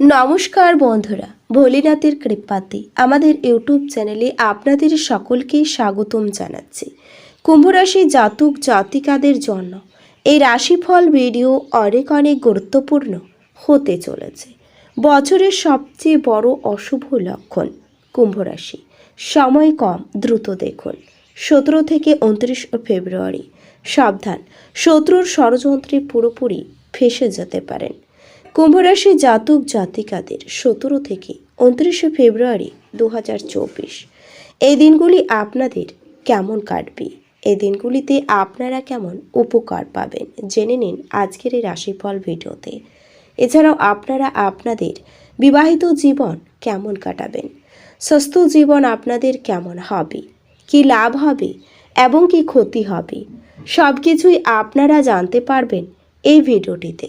নমস্কার বন্ধুরা, ভোলেনাথের কৃপাতে আমাদের ইউটিউব চ্যানেলে আপনাদের সকলকে স্বাগতম জানাচ্ছি। কুম্ভরাশি জাতক জাতিকাদের জন্য এই রাশিফল ভিডিও অনেক অনেক গুরুত্বপূর্ণ হতে চলেছে। বছরের সবচেয়ে বড় অশুভ লক্ষণ কুম্ভরাশি। সময় কম, দ্রুত দেখুন। সতেরো থেকে উনত্রিশ ফেব্রুয়ারি, সাবধান। শত্রুর ষড়যন্ত্রে পুরোপুরি ফেসে যেতে পারেন। কুম্ভরাশি জাতক জাতিকাদের সতেরো থেকে উনত্রিশে ফেব্রুয়ারি দু হাজার চব্বিশ। এই দিনগুলি আপনাদের কেমন কাটবে? এই দিনগুলিতে আপনারা কেমন উপকার পাবেন? জেনে নিন আজকের এই রাশিফল ভিডিওতে। এছাড়াও আপনারা আপনাদের বিবাহিত জীবন কেমন কাটাবেন? স্বাস্থ্য জীবন আপনাদের কেমন হবে? কি লাভ হবে এবং কি ক্ষতি হবে? সব কিছুই আপনারা জানতে পারবেন এই ভিডিওটিতে।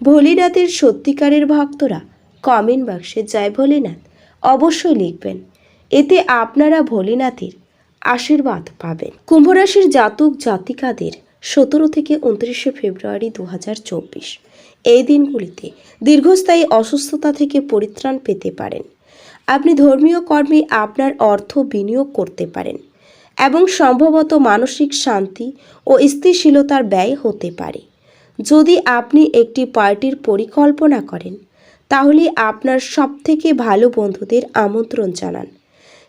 ভোলেনাথের সত্যিকারের ভক্তরা কমেন্ট বাক্সে জয় ভোলেনাথ অবশ্যই লিখবেন। এতে আপনারা ভোলেনাথের আশীর্বাদ পাবেন। কুম্ভরাশির জাতক জাতিকাদের সতেরো থেকে উনত্রিশে ফেব্রুয়ারি দু হাজার চব্বিশ এই দিনগুলিতে দীর্ঘস্থায়ী অসুস্থতা থেকে পরিত্রাণ পেতে পারেন। আপনি ধর্মীয় কর্মে আপনার অর্থ বিনিয়োগ করতে পারেন এবং সম্ভবত মানসিক শান্তি ও স্থিতিশীলতার ব্যয় হতে পারে। যদি আপনি একটি পার্টির পরিকল্পনা করেন, তাহলে আপনার সবথেকে ভালো বন্ধুদের আমন্ত্রণ জানান।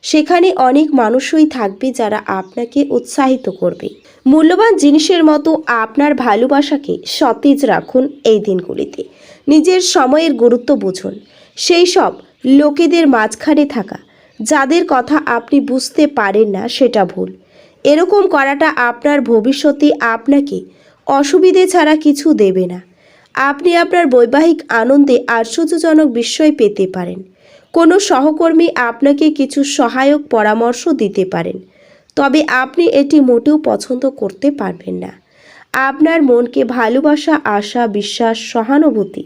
সেখানে অনেক মানুষই থাকবে যারা আপনাকে উৎসাহিত করবে। মূল্যবান জিনিসের মতো আপনার ভালোবাসাকে সতেজ রাখুন এই দিনগুলিতে। নিজের সময়ের গুরুত্ব বুঝুন। সেই সব লোকেদের মাঝখানে থাকা, যাদের কথা আপনি বুঝতে পারেন না সেটা ভুল। এরকম করাটা আপনার ভবিষ্যতে আপনাকে অসুবিধে ছাড়া কিছু দেবে না। আপনি আপনার বৈবাহিক আনন্দে আশ্চর্যজনক বিস্ময় পেতে পারেন। কোনো সহকর্মী আপনাকে কিছু সহায়ক পরামর্শ দিতে পারেন। তবে আপনি এটি মোটেও পছন্দ করতে পারবেন না। আপনার মনকে ভালোবাসা, আশা, বিশ্বাস, সহানুভূতি,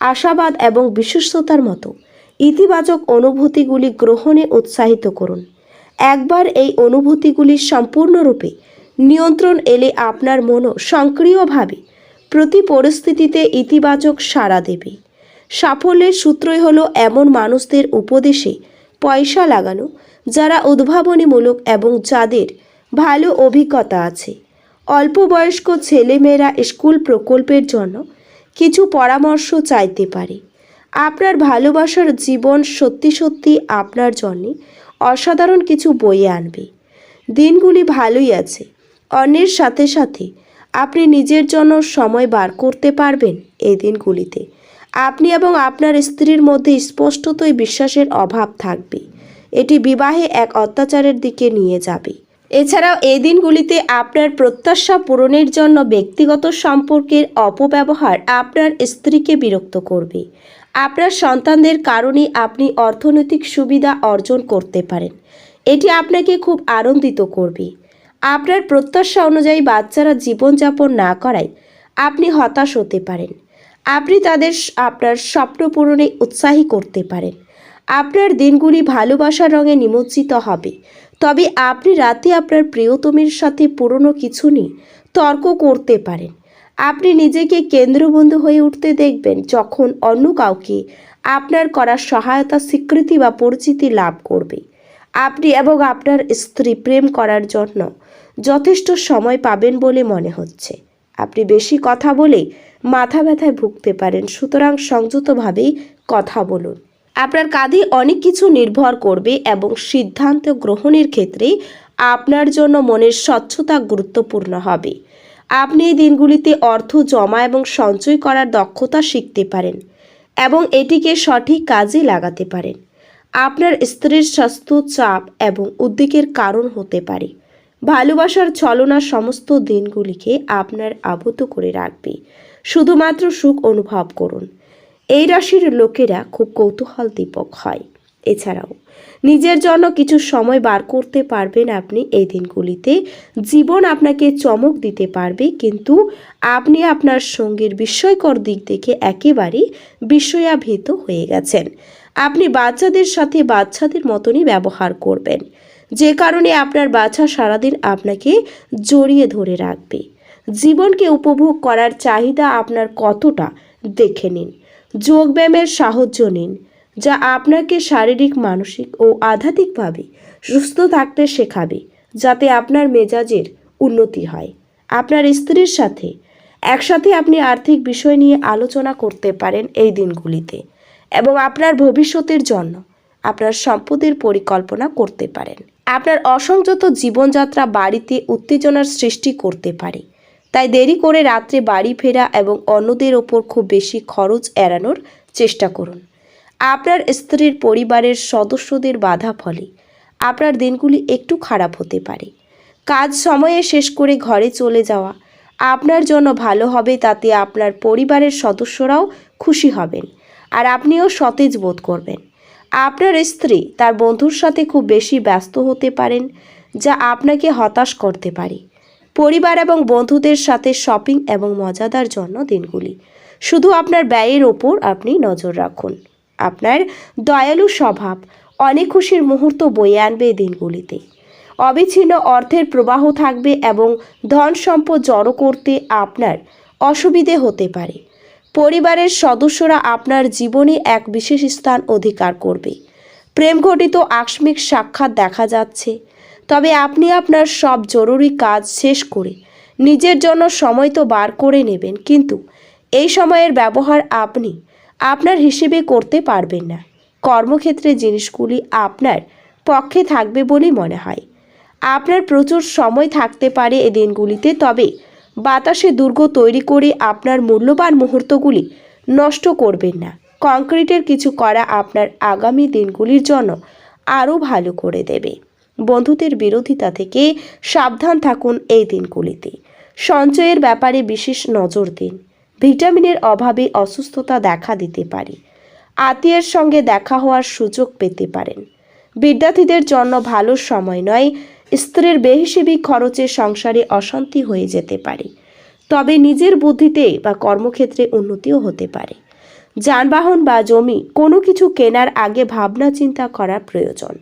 আশাবাদ এবং বিশ্বস্ততার মতো ইতিবাচক অনুভূতিগুলি গ্রহণে উৎসাহিত করুন। একবার এই অনুভূতিগুলি সম্পূর্ণরূপে নিয়ন্ত্রণ এলে আপনার মনও সক্রিয়ভাবে প্রতি পরিস্থিতিতে ইতিবাচক সাড়া দেবে। সাফল্যের সূত্রই হলো এমন মানুষদের উপদেশে পয়সা লাগানো, যারা উদ্ভাবনীমূলক এবং যাদের ভালো অভিজ্ঞতা আছে। অল্প বয়স্ক ছেলেমেয়েরা স্কুল প্রকল্পের জন্য কিছু পরামর্শ চাইতে পারে। আপনার ভালোবাসার জীবন সত্যি সত্যি আপনার জন্যে অসাধারণ কিছু বয়ে আনবে। দিনগুলি ভালোই আছে। অন্যের সাথে সাথে আপনি নিজের জন্য সময় বার করতে পারবেন এই দিনগুলিতে। আপনি এবং আপনার স্ত্রীর মধ্যে স্পষ্টতই বিশ্বাসের অভাব থাকবে। এটি বিবাহে এক অত্যাচারের দিকে নিয়ে যাবে। এছাড়াও এই দিনগুলিতে আপনার প্রত্যাশা পূরণের জন্য ব্যক্তিগত সম্পর্কের অপব্যবহার আপনার স্ত্রীকে বিরক্ত করবে। আপনার সন্তানদের কারণে আপনি অর্থনৈতিক সুবিধা অর্জন করতে পারেন। এটি আপনাকে খুব আনন্দিত করবে। আপনার প্রত্যাশা অনুযায়ী বাচ্চারা জীবনযাপন না করায় আপনি হতাশ হতে পারেন। আপনি তাদের আপনার স্বপ্ন পূরণে উৎসাহী করতে পারেন। আপনার দিনগুলি ভালোবাসার রঙে নিমজ্জিত হবে। তবে আপনি রাতে আপনার প্রিয়তমের সাথে পুরনো কিছু নিয়ে তর্ক করতে পারেন। আপনি নিজেকে কেন্দ্রবন্ধু হয়ে উঠতে দেখবেন যখন অন্য কাউকে আপনার করা সহায়তা, স্বীকৃতি বা পরিচিতি লাভ করবে। আপনি এবং আপনার স্ত্রী প্রেম করার জন্য যথেষ্ট সময় পাবেন বলে মনে হচ্ছে। আপনি বেশি কথা বলে মাথা ব্যথায় ভুগতে পারেন। সুতরাং সংযতভাবেই কথা বলুন। আপনার কাঁধে অনেক কিছু নির্ভর করবে এবং সিদ্ধান্ত গ্রহণের ক্ষেত্রে আপনার জন্য মনের স্বচ্ছতা গুরুত্বপূর্ণ হবে। আপনি এই দিনগুলিতে অর্থ জমা এবং সঞ্চয় করার দক্ষতা শিখতে পারেন এবং এটিকে সঠিক কাজে লাগাতে পারেন। আপনার স্ত্রীর স্বাস্থ্য চাপ এবং উদ্বেগের কারণ হতে পারে। ভালোবাসার ছলনা সমস্ত দিনগুলিকে আপনার আবদ্ধ করে রাখবে। শুধুমাত্র সুখ অনুভব করুন। এই রাশির লোকেরা খুব কৌতূহল দীপক হয়। এছাড়াও, নিজের জন্য কিছু সময় বার করতে পারবেন আপনি এই দিনগুলিতে। জীবন আপনাকে চমক দিতে পারবে, কিন্তু আপনি আপনার সঙ্গীর বিস্ময়কর দিক দেখে একেবারেই বিস্ময়াভীত হয়ে গেছেন। আপনি বাচ্চাদের সাথে বাচ্চাদের মতনই ব্যবহার করবেন। যে কারণে আপনার বাচ্চা সারাদিন আপনাকে জড়িয়ে ধরে রাখবে। জীবনকে উপভোগ করার চাহিদা আপনার কতটা দেখে নিন। যোগব্যায়ামের সাহায্য নিন, যা আপনাকে শারীরিক, মানসিক ও আধ্যাত্মিকভাবে সুস্থ থাকতে শেখাবে, যাতে আপনার মেজাজের উন্নতি হয়। আপনার স্ত্রীর সাথে একসাথে আপনি আর্থিক বিষয় নিয়ে আলোচনা করতে পারেন এই দিনগুলিতে। এবং আপনার ভবিষ্যতের জন্য আপনার সম্পদের পরিকল্পনা করতে পারেন। আপনার অসংযত জীবনযাত্রা বাড়িতে উত্তেজনার সৃষ্টি করতে পারে। তাই দেরি করে রাত্রে বাড়ি ফেরা এবং অন্যদের ওপর খুব বেশি খরচ এড়ানোর চেষ্টা করুন। আপনার স্ত্রীর পরিবারের সদস্যদের বাধা ফলে আপনার দিনগুলি একটু খারাপ হতে পারে। কাজ সময়ে শেষ করে ঘরে চলে যাওয়া আপনার জন্য ভালো হবে, তাতে আপনার পরিবারের সদস্যরাও খুশি হবেন। আর আপনিও সতেজ বোধ করবেন। আপনার স্ত্রী তার বন্ধুর সাথে খুব বেশি ব্যস্ত হতে পারেন, যা আপনাকে হতাশ করতে পারে। পরিবার এবং বন্ধুদের সাথে শপিং এবং মজাদার জন্য দিনগুলি। শুধু আপনার ব্যয়ের ওপর আপনি নজর রাখুন। আপনার দয়ালু স্বভাব অনেক খুশির মুহূর্ত বয়ে আনবে দিনগুলিতে। অবিচ্ছিন্ন অর্থের প্রবাহ থাকবে এবং ধন সম্পদ জড়ো করতে আপনার অসুবিধে হতে পারে। পরিবারের সদস্যরা আপনার জীবনে এক বিশেষ স্থান অধিকার করবে। প্রেম ঘটিত আকস্মিক সাক্ষাৎ দেখা যাচ্ছে। তবে আপনি আপনার সব জরুরি কাজ শেষ করে নিজের জন্য সময় তো বার করে নেবেন, কিন্তু এই সময়ের ব্যবহার আপনি আপনার হিসেবে করতে পারবেন না। কর্মক্ষেত্রে জিনিসগুলি আপনার পক্ষে থাকবে বলেই মনে হয়। আপনার প্রচুর সময় থাকতে পারে এ দিনগুলিতে, তবে বাতাসে দুর্গ তৈরি করে আপনার মূল্যবান মুহূর্তগুলি নষ্ট করবেন না। কংক্রিটের কিছু করা আপনার আগামী দিনগুলির জন্য আরও ভালো করে দেবে। বন্ধুদের বিরোধিতা থেকে সাবধান থাকুন এই দিনগুলিতে। সঞ্চয়ের ব্যাপারে বিশেষ নজর দিন। ভিটামিনের অভাবে অসুস্থতা দেখা দিতে পারে। আত্মীয়ের সঙ্গে দেখা হওয়ার সুযোগ পেতে পারেন। বিদ্যার্থীদের জন্য ভালো সময় নয় স্ত্রীর বেহিসেবি খরচে সংসারে অশান্তি হয়ে যেতে পারে। তবে নিজের বুদ্ধিতে বা কর্মক্ষেত্রে উন্নতিও হতে পারে। যানবাহন বা জমি কোনো কিছু কেনার আগে ভাবনা চিন্তা করার প্রয়োজন।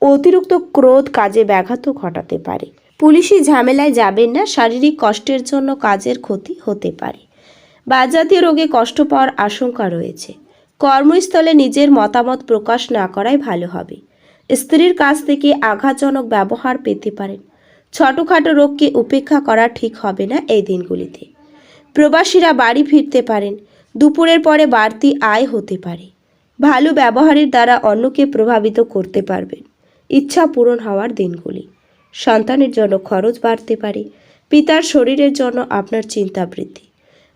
অতিরিক্ত ক্রোধ কাজে ব্যাঘাত ঘটাতে পারে। পুলিশি ঝামেলায় যাবেন না, শারীরিক কষ্টের জন্য কাজের ক্ষতি হতে পারে। বাজাতীয় রোগে কষ্ট পাওয়ার আশঙ্কা রয়েছে। কর্মস্থলে নিজের মতামত প্রকাশ না করাই ভালো হবে। স্ত্রীর কাছ থেকে আঘাতজনক ব্যবহার পেতে পারেন। ছোটোখাটো রোগকে উপেক্ষা করা ঠিক হবে না এই দিনগুলিতে। প্রবাসীরা বাড়ি ফিরতে পারেন, দুপুরের পরে বাড়তি আয় হতে পারে। ভালো ব্যবহারের দ্বারা অন্যকে প্রভাবিত করতে পারবেন। ইচ্ছা পূরণ হওয়ার দিনগুলি। সন্তানের জন্য খরচ বাড়তে পারে, পিতার শরীরের জন্য আপনার চিন্তা বৃদ্ধি।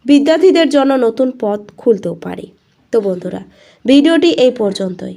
বিদ্যার্থীদের জন্য নতুন পথ খুলতেও পারে। তো বন্ধুরা, ভিডিওটি এই পর্যন্তই।